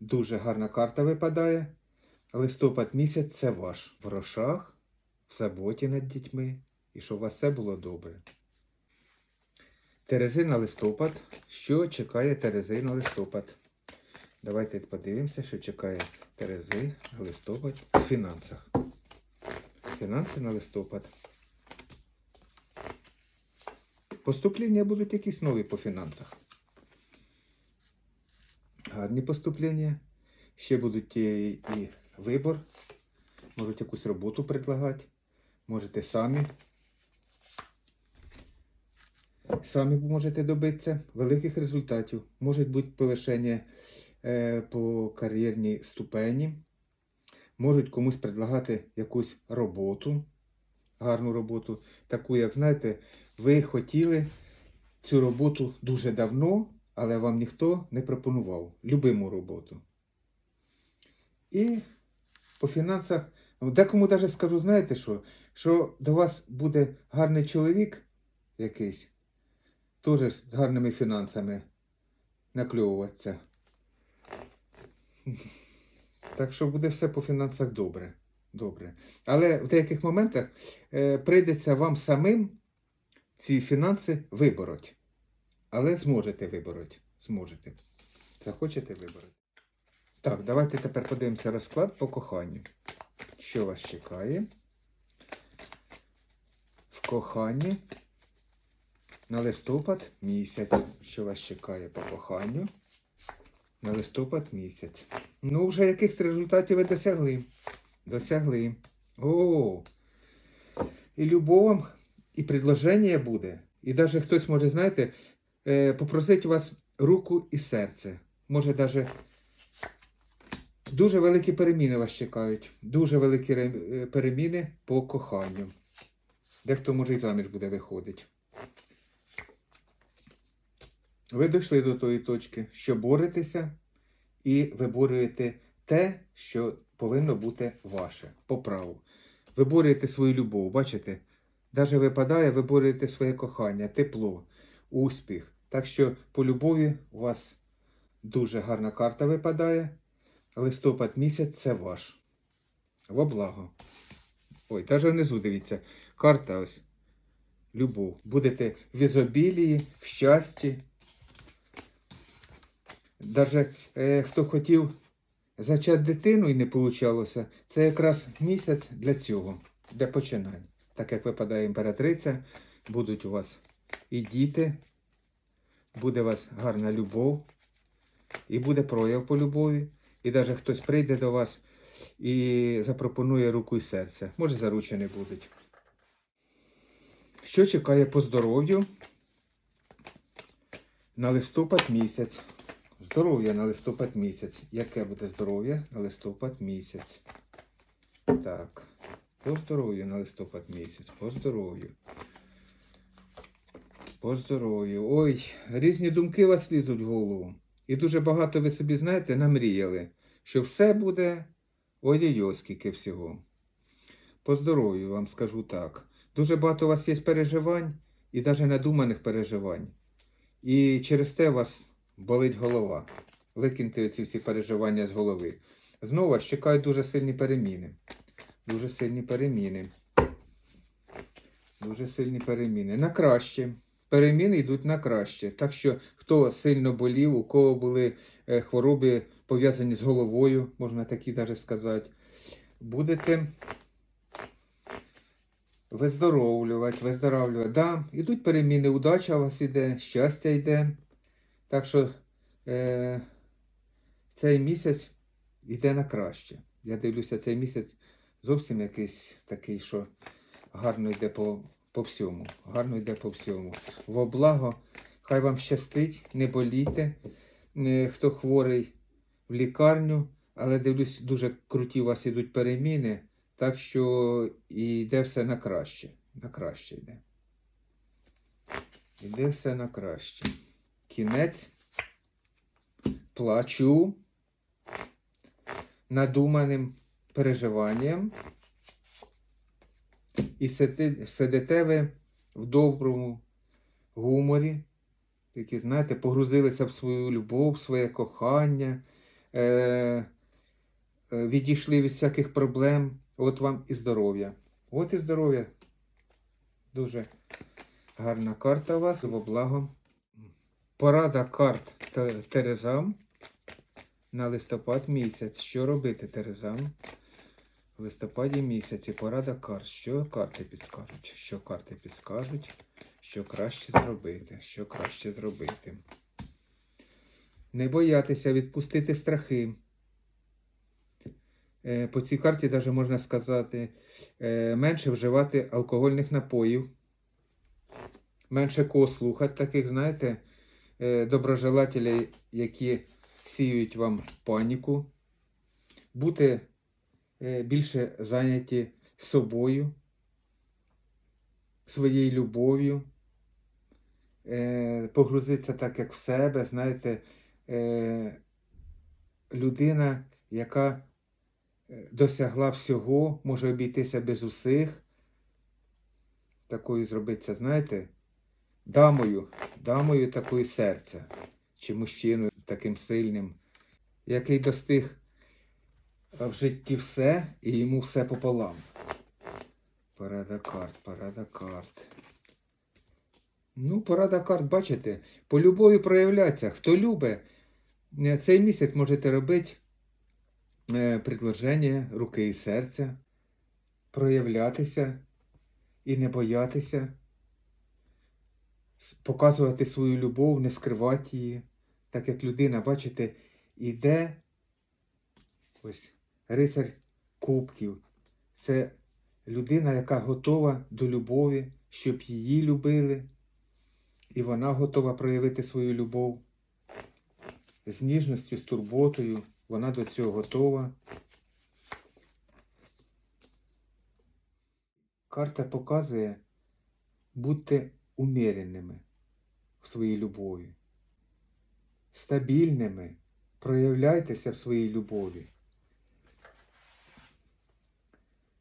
дуже гарна карта випадає. Листопад місяць це ваш в грошах, в заботі над дітьми і щоб у вас все було добре. Терези на листопад. Що чекає Терези на листопад? Давайте подивимося, що чекає Терези на листопад у фінансах. Фінанси на листопад. Поступлення будуть якісь нові по фінансах. Гарні поступлення. Ще будуть і, вибор. Можуть якусь роботу предлагати. Можете самі. Самі можете добитися великих результатів. Може бути повишення е, по кар'єрній ступені. Можуть комусь предлагати якусь роботу, гарну роботу, таку, як знаєте, ви хотіли цю роботу дуже давно, але вам ніхто не пропонував любиму роботу. І по фінансах, декому навіть скажу, знаєте що? Що до вас буде гарний чоловік якийсь, теж з гарними фінансами накльовуватися. Так що буде все по фінансах добре. добре. Але в деяких моментах е, прийдеться вам самим ці фінанси вибороть. Але зможете вибороть. Зможете. Захочете вибороть. Так, давайте тепер подивимося розклад по коханню. Що вас чекає? В коханні на листопад місяць. Що вас чекає по коханню? На листопад місяць. Ну, вже якихось результатів ви досягли. Досягли. О! І любов і предложення буде. І навіть хтось може, знаєте, е, попросити у вас руку і серце. Може, навіть дуже великі переміни вас чекають. Дуже великі е, переміни по коханню. Дехто може і заміж буде виходити. Ви дійшли до тої точки, що боретеся, і виборюєте те, що повинно бути ваше по праву. Виборюєте свою любов, бачите? Навіть випадає, виборюєте своє кохання, тепло, успіх. Так що по любові у вас дуже гарна карта випадає. Листопад місяць це ваш. Во благо. Ой, навіть внизу дивіться. Карта ось. Любов. Будете в ізобілії, в щасті. Даже е, хто хотів зачати дитину і не вийшло, це якраз місяць для цього, для починань. Так як випадає імператриця, будуть у вас і діти, буде у вас гарна любов, і буде прояв по любові. І навіть хтось прийде до вас і запропонує руку і серце. Може, заручені будуть. Що чекає по здоров'ю на листопад місяць? Здоров'я на листопад місяць. Яке буде здоров'я на листопад місяць? Так. По здоров'ю на листопад місяць. По здоров'ю. По здоров'ю. Ой, різні думки вас лізуть в голову. І дуже багато ви собі, знаєте, намріяли, що все буде ой-ой-ой, скільки всього. По здоров'ю вам скажу так. Дуже багато у вас є переживань і навіть надуманих переживань. І через те у вас болить голова. Викиньте ці всі переживання з голови. Знову вас чекають дуже сильні переміни. Дуже сильні переміни. Дуже сильні переміни. На краще. Переміни йдуть на краще. Так що, хто сильно болів, у кого були е, хвороби пов'язані з головою, можна такі навіть сказати, будете виздоровлювати, виздоравлювати. Да, ідуть переміни, удача у вас іде, щастя йде. Так що е, цей місяць йде на краще. Я дивлюся, цей місяць зовсім якийсь такий, що гарно йде по, по всьому. Гарно йде по всьому. Во благо, хай вам щастить, не болійте. Е, Хто хворий в лікарню, але дивлюсь, дуже круті у вас ідуть переміни, так що йде все на краще. На краще йде. Іде все на краще. Кінець. Плачу надуманим переживанням. І сиди- сидите ви в доброму гуморі, такі, знаєте, погрузилися в свою любов, в своє кохання, е, е, відійшли від всяких проблем. От вам і здоров'я. От і здоров'я. Дуже гарна карта у вас. Во благо. Порада карт Те- Терезам на листопад місяць. Що робити Терезам? В листопаді місяці порада карт. Що карти підскажуть? Що карти підскажуть? Що краще зробити? Що краще зробити? Не боятися відпустити страхи. Е, По цій карті навіть можна сказати, е, менше вживати алкогольних напоїв, менше кого слухати таких, знаєте, е, доброжелателів, які сіють вам паніку, бути більше зайняті собою, своєю любов'ю, е, погрузитися так, як в себе, знаєте, е, людина, яка е, досягла всього, може обійтися без усіх. Такою зробиться, знаєте, дамою, дамою такої серця, чи мужчиною таким сильним, який достиг в житті все і йому все пополам. Порада карт, порада карт. Ну, порада карт, бачите, по любові проявляться. Хто любить, е, цей місяць можете робити е, предложення руки і серця, проявлятися і не боятися, показувати свою любов, не скривати її. Так як людина, бачите, іде ось рицар кубків. Це людина, яка готова до любові, щоб її любили, і вона готова проявити свою любов з ніжністю, з турботою. Вона до цього готова. Карта показує будьте уміреними в своїй любові, стабільними, проявляйтеся в своїй любові.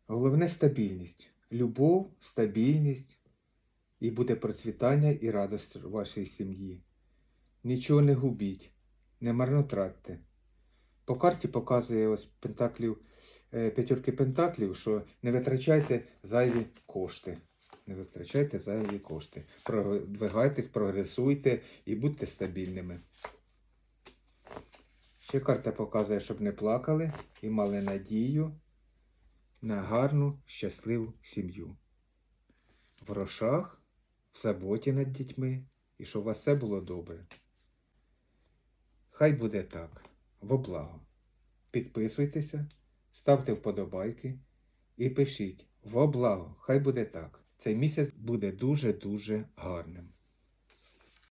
Головне стабільність. Любов, стабільність, і буде процвітання і радость в вашій сім'ї. Нічого не губіть, не марнотратьте. По карті показує ось пентаклів, е, п'ятірки пентаклів, що не витрачайте зайві кошти. Не витрачайте зайві кошти. Продвигайтесь, прогресуйте і будьте стабільними. Ще карта показує, щоб не плакали і мали надію на гарну, щасливу сім'ю. В грошах, в заботі над дітьми і щоб у вас все було добре. Хай буде так, во благо. Підписуйтеся, ставте вподобайки і пишіть во благо, хай буде так. Цей місяць буде дуже-дуже гарним.